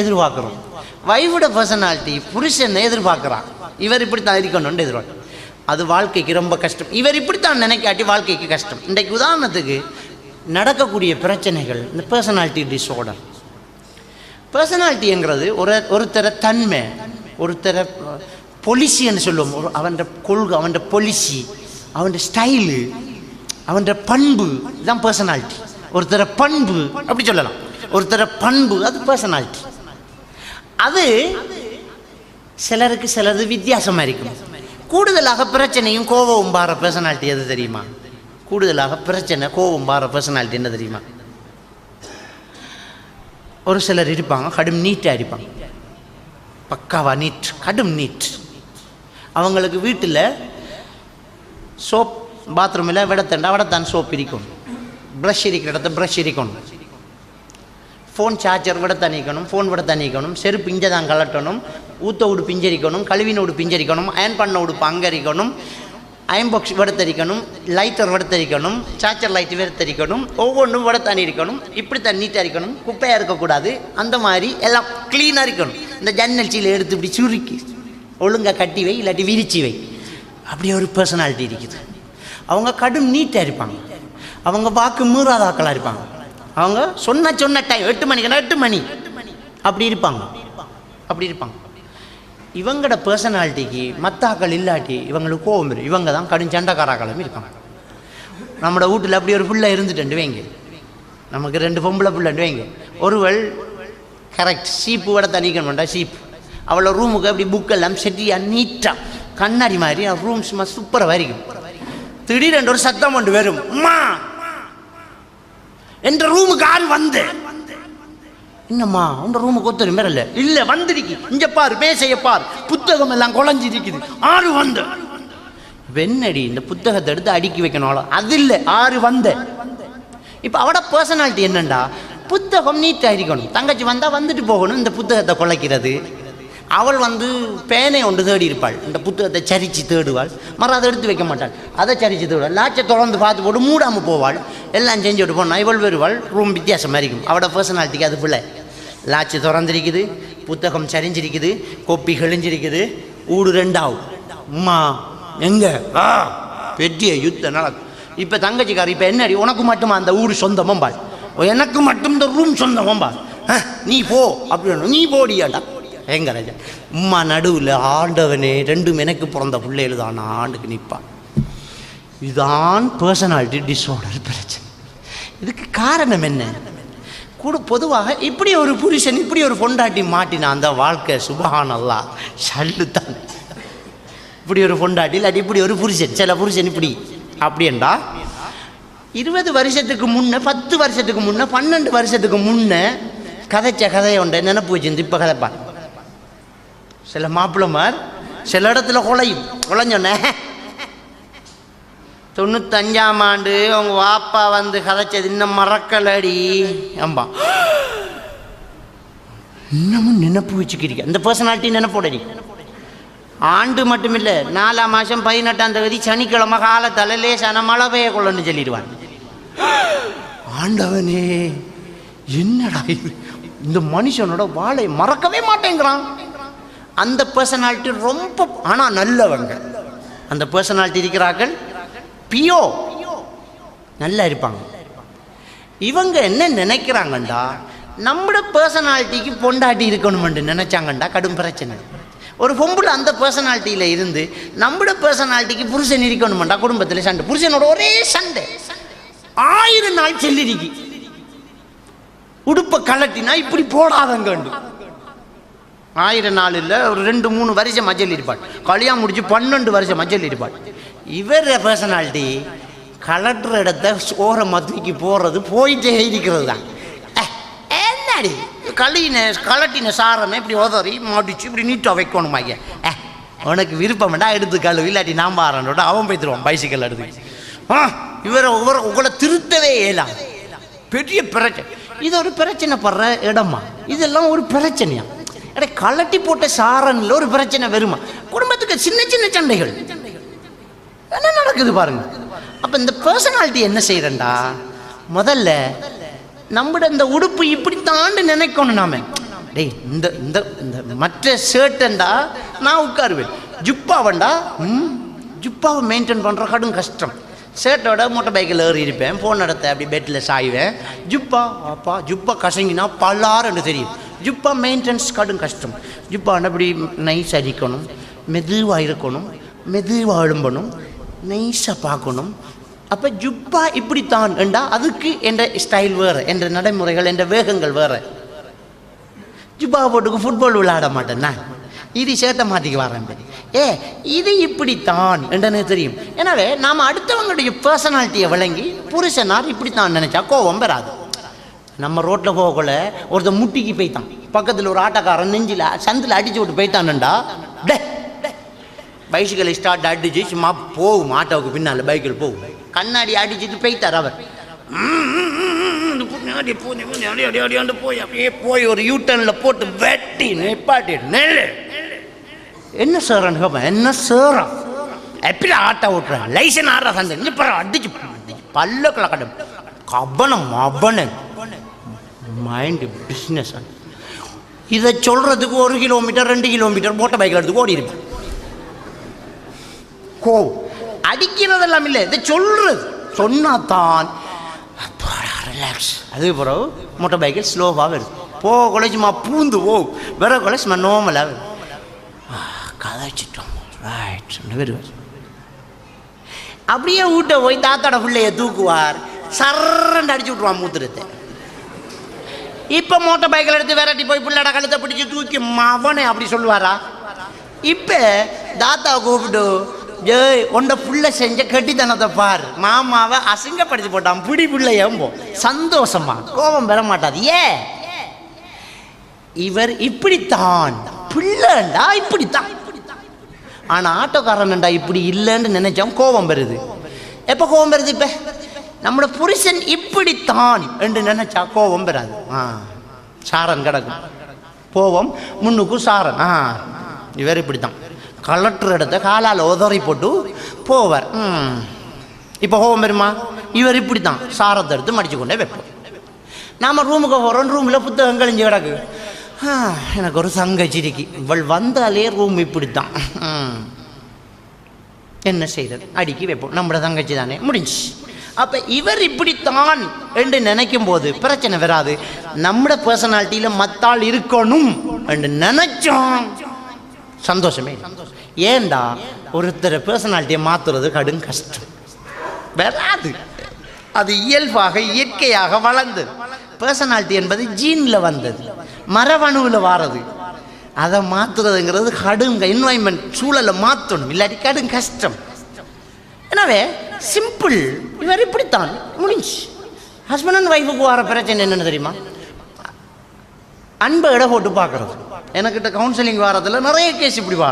எதிர்பார்க்குறோம். வைஃபோட பர்சனாலிட்டி புருஷன் எதிர்பார்க்குறான். இவர் இப்படித்தான் இருக்கணும்னு எதிர்பார்க்கும் அது வாழ்க்கைக்கு ரொம்ப கஷ்டம். இவர் இப்படித்தான் நினைக்காட்டி வாழ்க்கைக்கு கஷ்டம். இன்றைக்கு உதாரணத்துக்கு நடக்கக்கூடிய பிரச்சனைகள் இந்த பர்சனாலிட்டி டிஸார்டர் பர்சனாலிட்டிங்கிறது ஒரு ஒருத்தர தன்மை ஒருத்தர பொலிசின்னு சொல்லுவோம். ஒரு அவன் கொள்கை அவன் பொலிசி அவன் ஸ்டைலு அவன் பண்பு இதுதான் பர்சனாலிட்டி ஒருத்தர பண்பு அப்படி சொல்லலாம். ஒருத்தர பண்பு அது பர்சனாலிட்டி அது சிலருக்கு சிலது வித்தியாசமாக இருக்கும். கூடுதலாக பிரச்சனையும் கோபம் பாற பர்சனாலிட்டி எது தெரியுமா? கூடுதலாக பிரச்சனை கோபம் பாற பர்சனாலிட்டி என்ன தெரியுமா? ஒரு சிலர் இருப்பாங்க கடும் நீட்டாக இருப்பாங்க. பக்காவா நீட் கடும் நீட். அவங்களுக்கு வீட்டில் சோப் பாத்ரூமில் விடத்தண்டா விடத்தான் சோப் இருக்கணும் ப்ரஷ் இருக்கிற இடத்த ப்ரஷ் இருக்கணும். ஃபோன் சார்ஜர் விட தணிக்கணும் ஃபோன் விட தணிக்கணும் செருப்பு இஞ்சை தான் கலட்டணும் ஊத்த விடு பிஞ்சரிக்கணும் கழுவின விடு பிஞ்சரிக்கணும் அயன் பண்ண விடு பங்கரிக்கணும் அயன் பாக்ஸ் விட தரிக்கணும் லைட்டர் விட தரிக்கணும் சார்ஜர் லைட் விட ஒவ்வொன்றும் விட தண்ணி இருக்கணும் இப்படி தண்ணி நீட்டாக இருக்கணும் குப்பையாக இருக்கக்கூடாது அந்த மாதிரி எல்லாம் க்ளீனாக இருக்கணும். இந்த ஜன்னல் சீலை எடுத்து இப்படி சுருக்கி ஒழுங்காக கட்டி வை இல்லாட்டி விரிச்சு வை. அப்படி ஒரு பர்சனாலிட்டி இருக்குது. அவங்க கடும் நீட்டாக இருப்பாங்க. அவங்க வாக்கு மீறாதாக்களாக இருப்பாங்க. அவங்க சொன்ன சொன்ன டைம் எட்டு மணிக்குன்னா எட்டு மணி. அப்படி இருப்பாங்க. அப்படி இருப்பாங்க. இவங்களோட பர்சனாலிட்டிக்கு மத்தாக்கள் இல்லாட்டி இவங்களுக்கு கோவம் வரும். இவங்க தான் கடும் சண்டைக்காராக்களும் இருப்பாங்க நம்மளோட வீட்டில் அப்படி ஒரு பிள்ளை இருந்துட்டு வைங்க. நமக்கு ரெண்டு பொம்பளை புள்ளண்டு வைங்க. ஒருவள் கரெக்ட் சீப்பு விட தணிக்கணும்டா சீப்பு அவளை ரூமுக்கு அப்படி புக்கெல்லாம் செட்டியாக நீட்டாக கண்ணாடி மாதிரி ரூம் சும்மா சூப்பராக வரைக்கும். திடீரென்று ஒரு சத்தம் கொண்டு வரும். அம்மா என்ற ரூமுக்கு ஆள் வந்து. என்னம்மா உங்க ரூமுக்கு ஒத்தரு மேரல இல்ல வந்திருக்கு. இங்க பாரு பேசைய பார். புத்தகம் எல்லாம் குழஞ்சிருக்குது. ஆறு வந்த. வெண்ணடி இந்த புத்தகத்தை எடுத்து அடுக்கி வைக்கணும் அது இல்லை ஆறு வந்த. இப்போ அவட பர்சனாலிட்டி என்னண்டா? புத்தகம் நீட்டாக இருக்கணும். தங்கச்சி வந்தால் வந்துட்டு போகணும் இந்த புத்தகத்தை குலைக்கிறது. அவள் வந்து பேனை ஒன்று தேடி இருப்பாள் இந்த புத்தகத்தை சரிச்சு தேடுவாள். மறு அதை எடுத்து வைக்க மாட்டாள். அதை சரிச்சு தேடுவாள். லாச்சை தொடர்ந்து பார்த்து போட்டு மூடாமல் போவாள். எல்லாம் செஞ்சு விட்டு போனால் இவள் வருவாள் ரூம் வித்தியாசமாக இருக்கும். அவட பர்சனாலிட்டிக்கு அது பிள்ளை லாச்சு திறந்திருக்குது புத்தகம் சரிஞ்சிருக்குது கொப்பி கிழிஞ்சிருக்குது ஊடு ரெண்டாவும் அம்மா எங்க? ஆ பெரிய யுத்தம் நடக்கும் இப்போ தங்கச்சிக்கார் இப்போ என்னடி? உனக்கு மட்டுமா அந்த ஊர் சொந்தமாம்பாள் எனக்கு மட்டும் இந்த ரூம் சொந்தமாம்பாள் அஹ், நீ போ அப்படின்னு நீ போடியாடா எங்க ராஜா உம்மா நடுவில் ஆண்டவனே ரெண்டும் எனக்கு பிறந்த பிள்ளைகள் தான் ஆண்டுக்கு நிற்பான் இதுதான் பர்சனாலிட்டி டிஸார்டர் பிரச்சனை. இதுக்கு காரணம் என்ன? கூட பொதுவாக இப்படி ஒரு புருஷன் இப்படி ஒரு பொண்டாட்டி மாட்டின அந்த வாழ்க்கை சுபகானல்லா சல்லு தான். இப்படி ஒரு பொண்டாட்டி இல்லாட்டி இப்படி ஒரு புருஷன் சில புருஷன் இப்படி. அப்படின்டா இருபது வருஷத்துக்கு முன்ன பத்து வருஷத்துக்கு முன்ன பன்னெண்டு வருஷத்துக்கு முன்ன கதைச்ச கதையை உண்ட நினப்பு வச்சிருந்து இப்போ கதைப்பா சில மாப்பிள்ளமார் சில இடத்துல குலையும். குலைஞ்சோன்னே தொண்ணூத்தஞ்சாம் ஆண்டு அவங்க வாப்பா வந்து கதைச்சது இன்னும் மறக்கலடி. ஆம்பா இன்னமும் நினப்பு வச்சுக்கிறீங்க. அந்த பர்சனாலிட்டி நினைப்போடடி. ஆண்டு மட்டுமில்லை நாலாம் மாதம் பதினெட்டாம் தேதி சனிக்கிழமை தலையிலே லேசான மழை பெய்ய கொள்ளன்னு சொல்லிடுவான் ஆண்டவனே என்னடா இது? இந்த மனுஷனோட வாழை மறக்கவே மாட்டேங்கிறான். அந்த பர்சனாலிட்டி ரொம்ப ஆனால் நல்லவங்க. அந்த பர்சனாலிட்டி இருக்கிறார்கள் பியோ. நல்லா இருப்பாங்க. இவங்க என்ன நினைக்கிறாங்கண்டா? நம்மட பர்சனாலிட்டிக்கு பொண்டாட்டி இருக்கணுமென்று நினைச்சாங்கண்டா? கடும் பிரச்சனை. ஒரு பொம்பளை அந்த பர்சனாலிட்டியில் இருந்து நம்மட பர்சனாலிட்டிக்கு புருஷன் இருக்கணுமெண்டா? குடும்பத்தில் சண்டை. புருஷனோட ஒரே சண்டை. ஆயிரம் நாள் செல்லிருக்கு. உடுப்பை கலட்டினா இப்படி போடாதங்கண்டு. ஆயிரம் நாள் இல்லை ஒரு ரெண்டு மூணு வருஷம் மஜல் இருப்பாள் கல்யாணம் முடிச்சு பன்னெண்டு வருஷம் மஞ்சள் இருப்பாள் இவர் பர்சனாலிட்டி கலட்டுற இடத்த ஓரமாக தூக்கி போடுறது போயிட்டே இருக்கிறது தான். என்னடி? களின கலட்டின சாரனை இப்படி உதறி மடிச்சு இப்படி நீட்டாக வைக்கணும் ஐயா. உனக்கு விருப்பம் வேண்டாம் எடுத்து கழுவி இல்லாட்டி நான் பாருன்றோட அவன் போய்த்துருவான் பைசிக்கல் எடுத்து ஆ இவரை உங்களை உங்களை திருத்தவே இயலாம் பெரிய பிரச்சனை இது ஒரு பிரச்சனை படுற இடமா? இதெல்லாம் ஒரு பிரச்சனையா? அடே கலட்டி போட்ட சாரன்ல ஒரு பிரச்சனை வருமா? குடும்பத்துக்கு சின்ன சின்ன சண்டைகள். என்ன நடக்குது பாருங்க. அப்ப இந்த பர்சனாலிட்டி என்ன செய்யறண்டா முதல்ல நம்மட இந்த உடுப்பு இப்படி தாண்டு நினைக்கணும் நாம. டேய் இந்த இந்த இந்த மற்ற ஷர்ட்டண்டா நான் உட்காருவேன். ஜுப்பாவண்டா? ம்? ஜுப்பாவை மெயின்டைன் பண்ணுற கடும் கஷ்டம். ஷர்ட்டோட மோட்டர் பைக்கில் ஏறி இருப்பேன். ஃபோன் நடத்த அப்படி பெட்டில் சாய்வேன். ஜுப்பா அப்பா ஜுப்பா கசங்கினா பல்லாருன்னு தெரியும். ஜுப்பா மெயின்டெனன்ஸ் கடும் கஷ்டம். ஜுப்பாண்ட அப்படி நைஸ் அடிக்கணும். மெதுவாக இருக்கணும். மெதுவாக எழும்பணும் நைஸாக பார்க்கணும். அப்போ ஜுப்பா இப்படித்தான் என்றா அதுக்கு என்ற ஸ்டைல் வேறு என்ற நடைமுறைகள் என்ற வேகங்கள் வேறு. ஜுப்பா போட்டுக்கு ஃபுட்பால் விளையாட மாட்டேன் நான். இது சேட்டை மாற்றிக்கு வரேன் ஏ இது இப்படித்தான் என்றனே தெரியும். எனவே நாம் அடுத்தவங்களுடைய பர்சனாலிட்டியை விளங்கி புருஷனார் இப்படித்தான் நினச்சா கோவம் பெறாது நம்ம ரோட்டில் போகக்குள்ள ஒருத்தன் முட்டிக்கு போய்த்தான். பக்கத்தில் ஒரு ஆட்டக்காரன் நெஞ்சில் சந்தில் அடிச்சு விட்டு போய்த்தான்டா பைசிக்கல் ஸ்டார்ட் அடிச்சு சும்மா போகும் ஆட்டோவுக்கு பின்னால் பைக்கில் போகும். கண்ணாடி அடிச்சுட்டு போய்த்தார் அவர். அடி அடி போய் அப்படியே போய் ஒரு யூட்டர்னில் போட்டு வெட்டி நிப்பாட்டி நெல் என்ன சார் கேட்பேன் என்ன சாரா எப்படி ஆட்டோ ஓட்டுறாங்க லைசன் ஆடுறா சந்தை நிப்பறம் அடிச்சு பல்ல கலக்கடம் கபனம் அவனன் மைண்டு பிஸ்னஸ் இதை சொல்கிறதுக்கு ஒரு கிலோமீட்டர் ரெண்டு கிலோமீட்டர் மோட்டர் பைக்கில் எடுத்து ஓடி இருப்பேன் கோவம். அடிக்கிறதெல்லாம் இல்லை இதை சொல்கிறது சொன்னாதான். ரிலாக்ஸ் அது பிறகு மோட்டர் பைக்கில் ஸ்லோவாக வருது. போக கொலை சும்மா பூந்து போகும் வேற கொலை சும்மா நோமலாக வருது. கதைச்சிட்டோம். ரைட் வருவார் அப்படியே வீட்டை போய் தாத்தாட பிள்ளைய தூக்குவார். சர்றண்டு அடிச்சு விட்ருவான் மூத்திரத்தை. இப்போ மோட்டர் பைக்கில் எடுத்து விரட்டி போய் பிள்ளைட கழுத்தை பிடிச்சி தூக்கி மவனே அப்படி சொல்லுவாரா? இப்போ தாத்தாவை கூப்பிட்டு ஏய் உண்ட புள்ள செஞ்ச கட்டித்தனத்தை பார். மாமாவை அசிங்கப்படுத்தி போட்டான். பிடி பிள்ளை ஏம்போ. சந்தோஷமா? கோபம் பெற மாட்டாது. ஏ? இவர் இப்படித்தான். பிள்ளைண்டா இப்படித்தான். ஆனா ஆட்டோக்காரன்டா இப்படி இல்லைன்னு நினைச்சோம் கோபம் வருது எப்போ கோபம் வருது இப்போ? நம்மளோட புருஷன் இப்படித்தான் என்று நினைச்சா கோபம் பெறாது. ஆ சாரன் கிடக்கும். கோபம் முன்னுக்கும் சாரன். ஆ இவர் இப்படித்தான். கலெக்டர் இடத்த காலால் உதறி போட்டு போவார். இப்போ கோபம் வருமா? இவர் இப்படி தான் சாரத்தை எடுத்து மடிச்சு கொண்டே வைப்போம் நாம் ரூமுக்கு போகிறோம் ரூமில் புத்தகம் கழிஞ்சு கிடக்கு. எனக்கு ஒரு சங்கச்சிரிக்கு இவள் வந்தாலே ரூம் இப்படி தான் என்ன செய்தது? அடுக்கி வைப்போம். நம்மளோட தங்கச்சி தானே. முடிஞ்சு அப்போ இவர் இப்படித்தான் என்று நினைக்கும் போது பிரச்சனை வராது. நம்மளோட பர்சனாலிட்டியில் மத்தால் இருக்கணும் என்று நினைச்சோம். சந்தோஷமே ஏண்டா ஒருத்தர் பர்சனாலிட்டியை மாற்றுறது கடும் கஷ்டம். வராது. அது இயல்பாக இயற்கையாக வளர்ந்தது பர்சனாலிட்டி என்பது ஜீனில் வந்தது. மரபணுவில் வாரது. அதை மாற்றுறதுங்கிறது கடும் என்வாயன்மெண்ட் சூழலை மாற்றணும் இல்லாட்டி கடும் கஷ்டம். எனவே சிம்பிள் இவர் இப்படித்தான். முடிஞ்சு. ஹஸ்பண்ட் அண்ட் ஒய்ஃபுக்கு வர பிரச்சனை என்னென்னு தெரியுமா? அன்பை இட போட்டு பார்க்குறது. எனக்கிட்ட கவுன்சிலிங் வாரத்தில் நிறைய கேஸ் இப்படி வாரம்